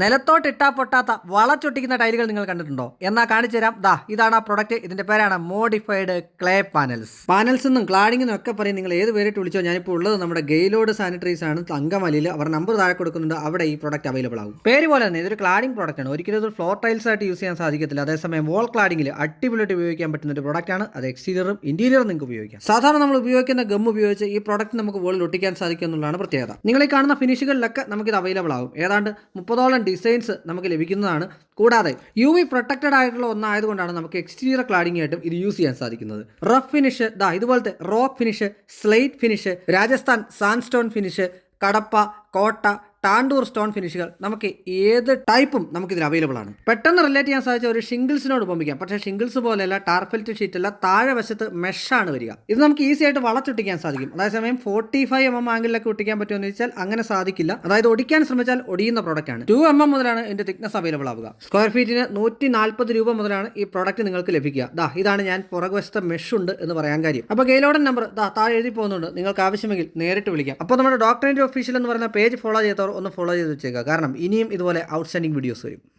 നിലത്തോട്ട് ഇട്ടാ പൊട്ടാത്ത വളച്ചൊട്ടിക്കുന്ന ടൈലുകൾ നിങ്ങൾ കണ്ടിട്ടുണ്ടോ? എന്നാ കാണിച്ചു തരാം. ദാ ഇതാണ് ആ പ്രൊഡക്റ്റ് ഇതിന്റെ പേരാണ് മോഡിഫൈഡ് ക്ലേ പാനൽസ് പാനൽസ് എന്നും ക്ലാഡിംഗ് എന്നും ഒക്കെ പറയും. നിങ്ങൾ ഏത് പേരിട്ട് വിളിച്ചോ ഞാനിപ്പോൾ ഉള്ളത് നമ്മുടെ ഗെയിലോഡ് സാനിറ്ററീസ് ആണ്. തങ്കമലിയിൽ അവർ നമ്പർ താഴെ കൊടുക്കുന്നുണ്ട്. അവിടെ ഈ പ്രൊഡക്റ്റ് അവൈലബിൾ ആകും പേര് പോലെ തന്നെ ഇതൊരു ക്ലാഡിംഗ് പ്രൊഡക്റ്റ് ആണ്. ഒരിക്കലും ഇത് ഫ്ലോർ ടൈൽസ് ആയിട്ട് യൂസ് ചെയ്യാൻ സാധിക്കത്തില്ല. അതേസമയം വോൾ ക്ലാഡിംഗിൽ അടിപൊളിയായിട്ട് ഉപയോഗിക്കാൻ പറ്റുന്ന ഒരു പ്രൊഡക്റ്റ് ആണ്. അത് എക്സ്റ്റീരിയറും ഇന്റീരിയറും നിങ്ങൾക്ക് ഉപയോഗിക്കാം. സാധാരണ നമ്മൾ ഉപയോഗിക്കുന്ന ഗം ഉപയോഗിച്ച് ഈ പ്രോഡക്റ്റ് നമുക്ക് വോളിൽ ഒട്ടിക്കാൻ സാധിക്കും എന്നുള്ളതാണ് പ്രത്യേകത. നിങ്ങൾ ഈ കാണുന്ന ഫിനിഷുകളിലൊക്കെ നമുക്കിത് അവൈലബിൾ ആകും ഏതാണ്ട് മുപ്പതോളം ഡിസൈൻസ് നമുക്ക് ലഭിക്കുന്നതാണ്. കൂടാതെ യു വി പ്രൊട്ടക്റ്റഡ് ആയിട്ടുള്ള ഒന്നായതുകൊണ്ടാണ് നമുക്ക് എക്സ്റ്റീരിയർ ക്ലാഡിംഗ് ആയിട്ടും ഇത് യൂസ് ചെയ്യാൻ സാധിക്കുന്നത്. റഫ് ഫിനിഷ് ദാ ഇതുപോലത്തെ rock finish slate finish Rajasthan sandstone finish Kadapa Kota Tandur stone ഫിനിഷുകൾ നമുക്ക് ഏത് ടൈപ്പും നമുക്ക് ഇതിൽ അവൈലബിൾ ആണ്. പെട്ടെന്ന് റിലേറ്റ് ചെയ്യാൻ സാധിച്ച ഒരു ഷിംഗിൾസിനോട് ഉപമിക്കാം. പക്ഷേ ഷിംഗിൾസ് പോലെയല്ല ടാർഫെൽറ്റ് ഷീറ്റ് അല്ല താഴെ വശത്ത് മെഷാണ് വരിക. ഇത് നമുക്ക് ഈസി ആയിട്ട് വളച്ചൊട്ടിക്കാൻ സാധിക്കും. അതായത് സമയം ഫോർട്ടി ഫൈവ് എം എം ആംഗിളിലൊക്കെ ഒട്ടിക്കാൻ പറ്റുമെന്ന് വെച്ചാൽ അങ്ങനെ സാധിക്കില്ല. അതായത് ഒടിക്കാൻ ശ്രമിച്ചാൽ ഒടിയുന്ന പ്രോഡക്റ്റ് ആണ്. ടു എം എം മുതലാണ് ഇതിന്റെ തിക്നസ് അവൈലബിൾ ആവുക. സ്ക്വയർ ഫീറ്റിന് നൂറ്റി നാൽപ്പത് രൂപ മുതലാണ് ഈ പ്രോഡക്റ്റ് നിങ്ങൾക്ക് ലഭിക്കുക. ദാ ഇതാണ് ഞാൻ പുറകുവശത്തെ മെഷ് ഉണ്ട് എന്ന് പറയാൻ കാര്യം. അപ്പോൾ ഗെയിലോടൻ നമ്പർ ദാ താഴെ എഴുതി പോകുന്നുണ്ട്. നിങ്ങൾക്ക് ആവശ്യമെങ്കിൽ നേരിട്ട് വിളിക്കാം. അപ്പോൾ നമ്മുടെ ഡോക്ടറിന്റെ ഒഫീഷ്യൽ എന്ന് പറയുന്ന പേജ് ഫോളോ ചെയ്തവർ ഒന്ന് ഫോളോ ചെയ്ത് വെച്ചേക്കുക. കാരണം ഇനിയും ഇതുപോലെ ഔട്ട്സ്റ്റാൻഡിങ് വീഡിയോസ് വരും.